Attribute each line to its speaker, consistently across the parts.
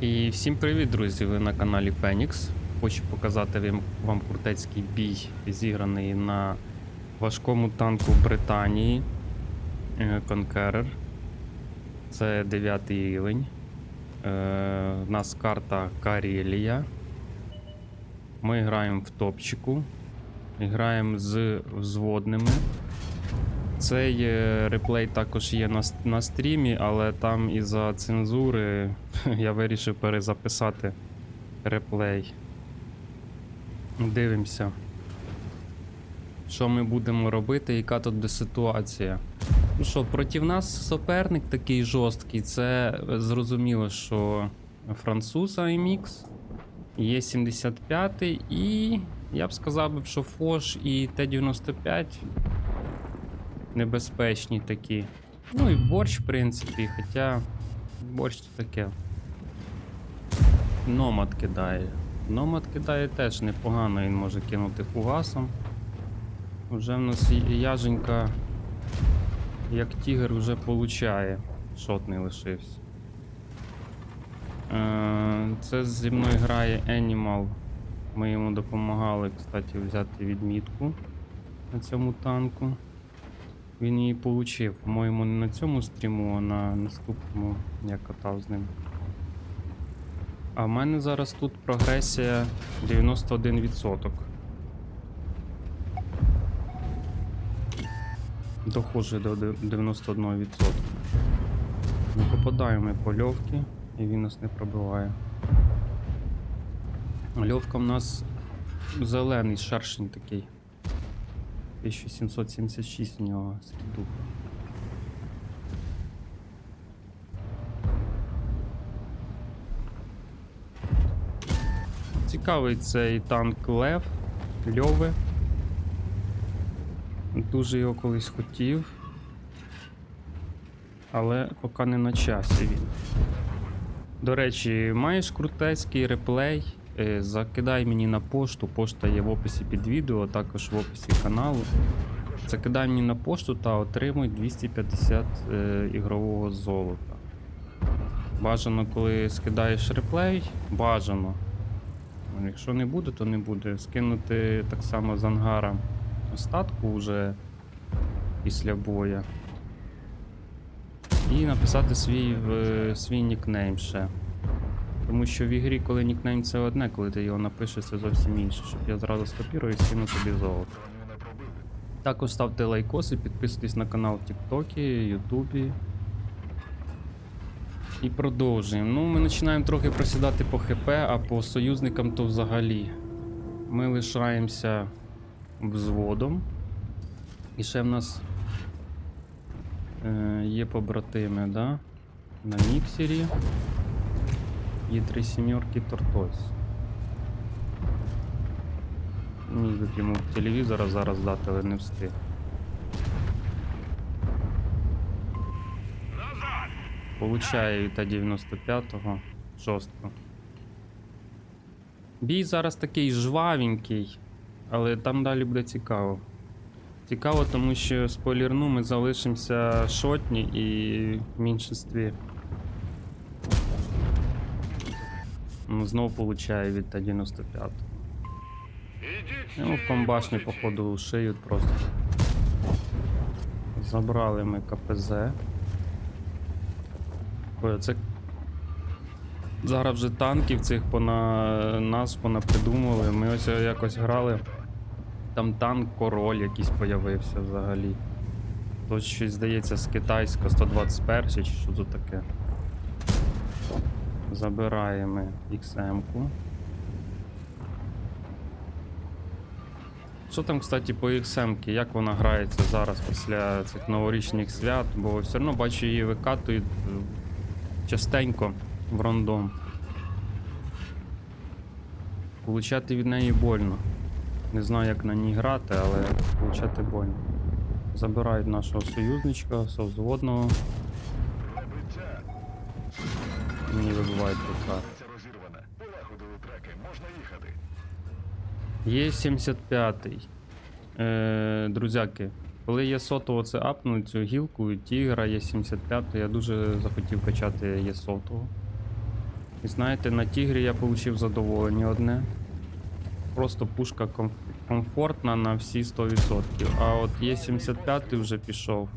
Speaker 1: І всім привіт, друзі! Ви на каналі Phoenix. Хочу показати вам, крутецький бій, зіграний на важкому танку Британії е, Conqueror. Це 9 рівень. Е, У нас карта Карелія. Ми граємо в топчику. Граємо з взводними. Цей е, реплей також є на, на стрімі, але там із-за цензури я вирішив перезаписати реплей. Дивимося. Що ми будемо робити, яка тут ситуація. Ну що, проти нас суперник такий жорсткий. Це зрозуміло, що француз AMX, є 75 і я б сказав, що Фош і Т-95 небезпечні такі. Ну і борщ, в принципі, хоча борщ це таке. Номад кидає. Номад кидає теж непогано, він може кинути фугасом. Вже в нас яженька, як тігр, вже получає. Шот не лишився. Е, Це зі мною грає Animal. Ми йому допомагали, кстати, взяти відмітку на цьому танку. Він її получив. По-моєму, не на цьому стріму, а на наступному я катав з ним. А в мене зараз тут прогресія 91%. Доходжу до 91%. Не попадаємо по льовки, і він нас не пробиває. Льовка в нас зелений шершень такий. 1776 у нього скіду. Цікавий цей танк Лев, Льови. Дуже його колись хотів. Але поки не на часі він. До речі, маєш крутецький реплей. Е, Закидай мені на пошту. Пошта є в описі під відео, а також в описі каналу. Закидай мені на пошту та отримуй 250 е, ігрового золота. Бажано, коли скидаєш реплей, бажано. Якщо не буде, то не буде. Скинути так само з ангара остатку вже після боя. І написати свій, в- свій нікнейм ще. Тому що в ігрі, коли нікнейм це одне, коли ти його напишеш, це зовсім інше. Щоб я зразу скопірую і скину тобі золото. Також ставте лайкоси, підписуйтесь на канал в Тіктокі, Ютубі. І продовжуємо. Ну, ми починаємо трохи просідати по ХП, а по союзникам то взагалі. Ми лишаємося взводом. І ще в нас е, є побратими, да? На міксері. Є три сімерки Тортось. Міг би б телевізора зараз дати, але не встиг. Получає від Т-95 жорстко. Бій зараз такий жвавенький, але там далі буде цікаво. Цікаво, тому що спойлерну ми залишимося шотні і в меншинстві. Знову получає від Т-95.
Speaker 2: Ідіть
Speaker 1: Йому в комбашню, походу, шиють просто. Забрали ми КПЗ. Ой, це. Зараз вже танків цих пона... нас понапридумували. Ми ось якось грали. Там танк король якийсь появився взагалі. Тут щось здається з китайська 121 чи що тут таке. Забираємо XM-ку. Що там, кстати, по XM, як вона грається зараз після цих новорічних свят, бо все одно бачу її викатують е, частенько в рандом. Получати від неї больно. Не знаю, як на ній грати, але получати больно. Забирають нашого союзничка, совзводного, мені вибивають
Speaker 2: їхати.
Speaker 1: Є 75-й. Е, друзяки, Коли є сотово це апнув цю гілку, тігра є 75, я дуже захотів качати є сотого. І знаєте, на тігрі я отримав задоволення одне. Просто пушка комф- комфортна на всі 100%. А от є 75 вже пішов.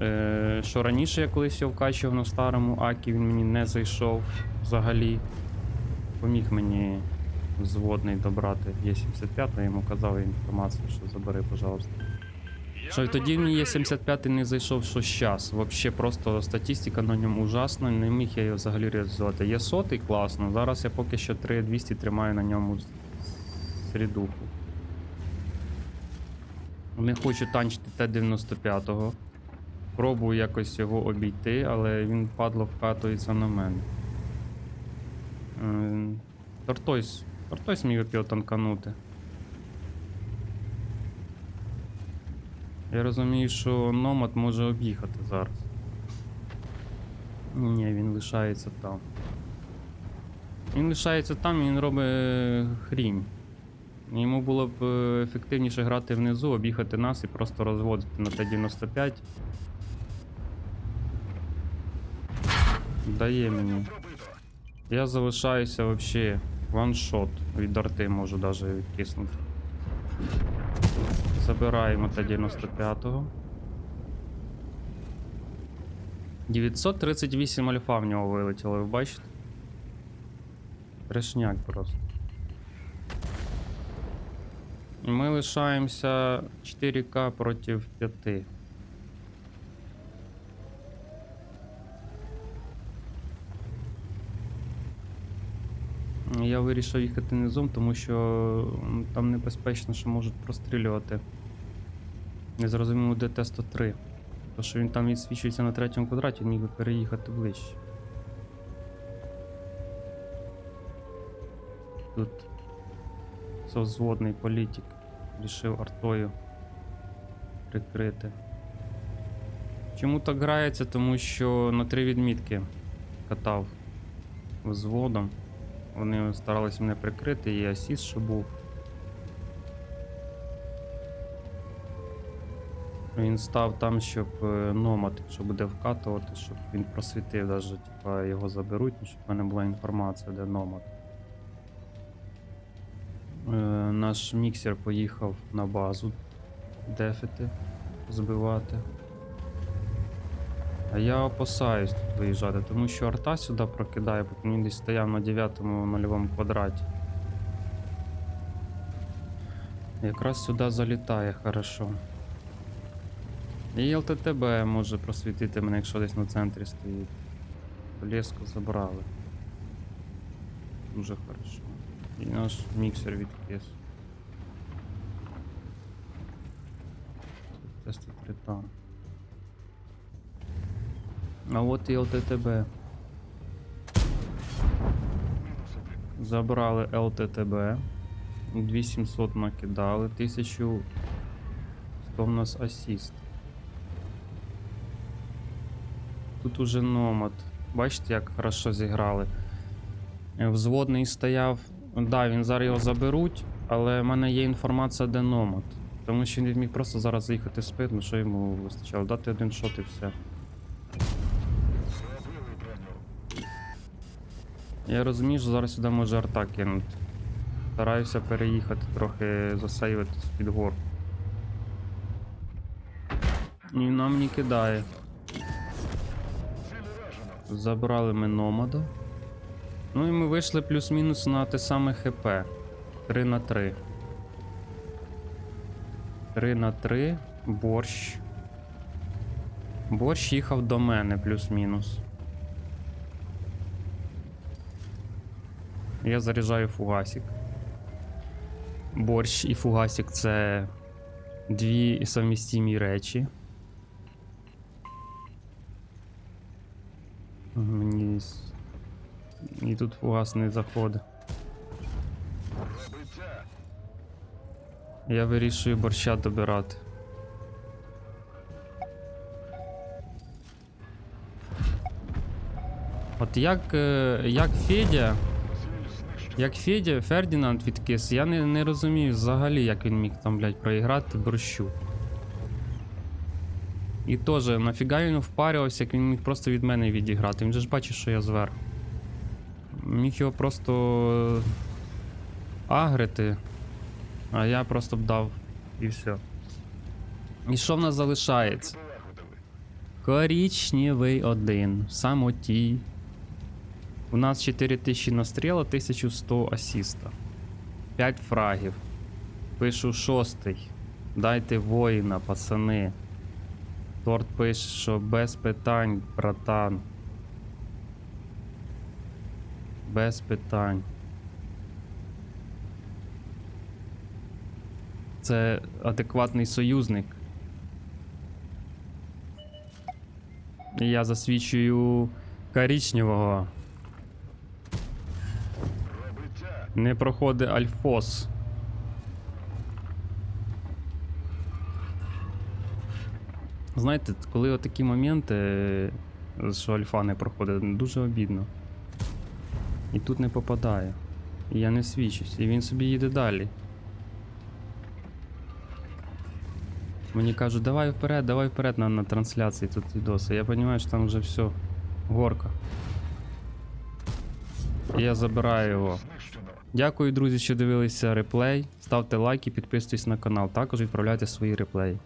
Speaker 1: Е, що раніше я колись його вкачував на старому акі, він мені не зайшов взагалі. Поміг мені взводний добрати Є75, я йому казав інформацію, що забери, пожалуйста. Що тоді мені Є75 не зайшов, що щас. Вообще просто статистика на ньому ужасна, не міг я його взагалі реалізувати. Є сотий класно, зараз я поки що 3200 тримаю на ньому середуху. Не хочу танчити Т-95. Пробую якось його обійти, але він падло вкатується на мене. Е, Тортойс. Тортойс міг його танканути. Я розумію, що Номад може об'їхати зараз. Ні, він лишається там. Він лишається там і він робить е, хрінь. Йому було б е, ефективніше грати внизу, об'їхати нас і просто розводити на Т-95. Дає мені. Я залишаюся вообще ваншот. Від арти можу даже відкиснути. Забираємо Т-95-го. 938 альфа в нього вилетіло, ви бачите? Трешняк просто. Ми лишаємося 4К проти 5. Я вирішив їхати низом, тому що там небезпечно, що можуть прострілювати. Незрозуміло, де Т-103. То, що він там відсвічується на третьому квадраті, він міг би переїхати ближче. Тут созводний політик рішив артою прикрити. Чому так грається? Тому що на три відмітки катав взводом. Вони старалися мене прикрити, і асіст, що був. Він став там, щоб е, номад, якщо буде вкатувати, щоб він просвітив, даже, типа, його заберуть, ну, щоб в мене була інформація, де номад. Е, наш міксер поїхав на базу дефити, збивати. А я опасаюсь тут виїжджати, тому що арта сюди прокидає, бо він десь стояв на 9-му нульовому квадраті. Якраз сюди залітає хорошо. І ЛТТБ може просвітити мене, якщо десь на центрі стоїть. Леску забрали. Дуже хорошо. І наш міксер відкис. Тести там. А от і ЛТТБ. Забрали ЛТТБ. 2700 накидали, 1100 в нас асіст. Тут уже номад. Бачите, як хорошо зіграли. Е, Взводний стояв. Да, він зараз його заберуть, але в мене є інформація, де номад. Тому що він міг просто зараз заїхати в спину, що йому вистачало. Дати один шот і все. Я розумію, що зараз сюди може арта кинути. Стараюся переїхати трохи засейвитись під гор. І нам не кидає. Забрали ми номада. Ну і ми вийшли плюс-мінус на те саме ХП. 3 на 3. 3 на 3. Борщ. Борщ їхав до мене плюс-мінус. Я заряджаю фугасик. Борщ і фугасик це дві совмістимі речі. Мені. І тут фугас не заходить. Я вирішую борща добирати. От як, е, як Федя. Як Федя Фердінанд відкис, я не, не розумію взагалі, як він міг там, блядь, проіграти борщу. І теж, нафіга він впарювався, як він міг просто від мене відіграти. Він же ж бачить, що я зверху. Міг його просто агрити, а я просто б дав і все. І що в нас залишається? Корічневий один. в Самоті. У нас 4000 настріла, 1100 асіста. 5 фрагів. Пишу шостий. Дайте воїна, пацани. Торт пише, що без питань, братан. Без питань. Це адекватний союзник. Я засвічую коричневого. Не проходить альфос. Знаєте, коли отакі моменти, е, що альфа не проходить, дуже обідно. І тут не попадає. І я не свічусь. І він собі їде далі. Мені кажуть, давай вперед, давай вперед на, на трансляції тут відоси. Я розумію, що там вже все. Горка. І я забираю його. Дякую, друзі, що дивилися реплей. Ставте лайки, підписуйтесь на канал. Також відправляйте свої реплеї.